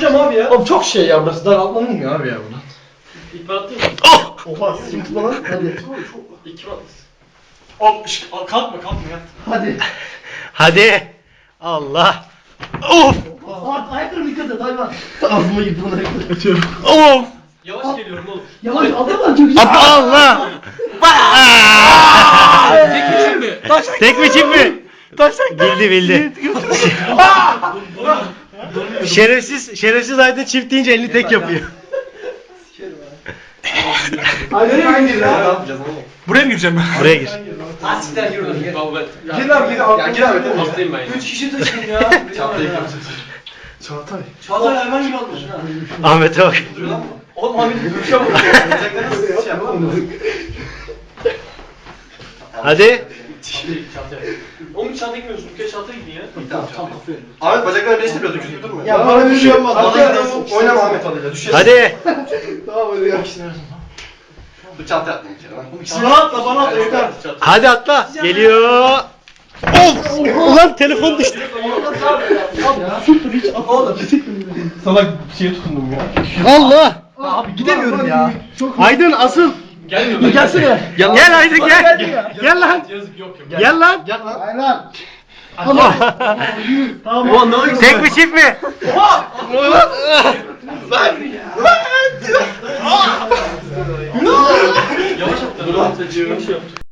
duracağım abi ya. Oğlum çok şey ya burası daraltlanılmıyor abi ya buna. İp attın mı? Oha kim tutma lan? Hadi. İki at. Hop şık, al, kalkma kalkma ya. Hadi. Hadi. Allah. Of. Art ayaklarını dikkat et hayvan. Ağzıma lan ayakları. Açıyorum. Of. Yavaş geliyorum oğlum. Yavaş adamlar çok güzel. Allah. Tek mi şimdi? Tek mi çift mi? Bildi bildi. Şerefsiz şerefsiz Aydın çift deyince elini tek yapıyor. Girdin Ne lan? yapacağız oğlum? Buraya mı gireceğim ben? Buraya gir. Asikten gir oradan gir. Vallahi. Gir abi gir. Gir abi. Hastayım ben ya. Üç kişi taşıdın ya. Çağatay Çağatay. Gibi olmuş ha. Ahmet'e bak. Oğlum abi bir şey nasıl şey yapalım? Hadi. Oğlum çanta gitmiyorsun. Bir kere çanta gidin ya. Ahmet bacaklarını birleştir biraz öküz durma. Ya bana bir şey olmaz. Bana bir oynama Ahmet hadi ya düşeceğiz. Hadi. Tamam hadi ya. Bu çantaya atma bir kere. Bana atla bana atla yeter. Hadi atla. Geliyor. Of. Ulan telefon düştü. Süper hiç oğlum. Salak şeye tutundum ya. Allah. Abi gidemiyorum ya. Aydın asıl. Gelmiyor lan. Gelsene. Gel Aydın gel. Gel lan. Yazık yok yok. Gel lan. Gel lan. Aynen. Allah. Tamam. Ulan ne Tek mi çift mi? Yavaş at. Dur lan. Çıkmış yaptı.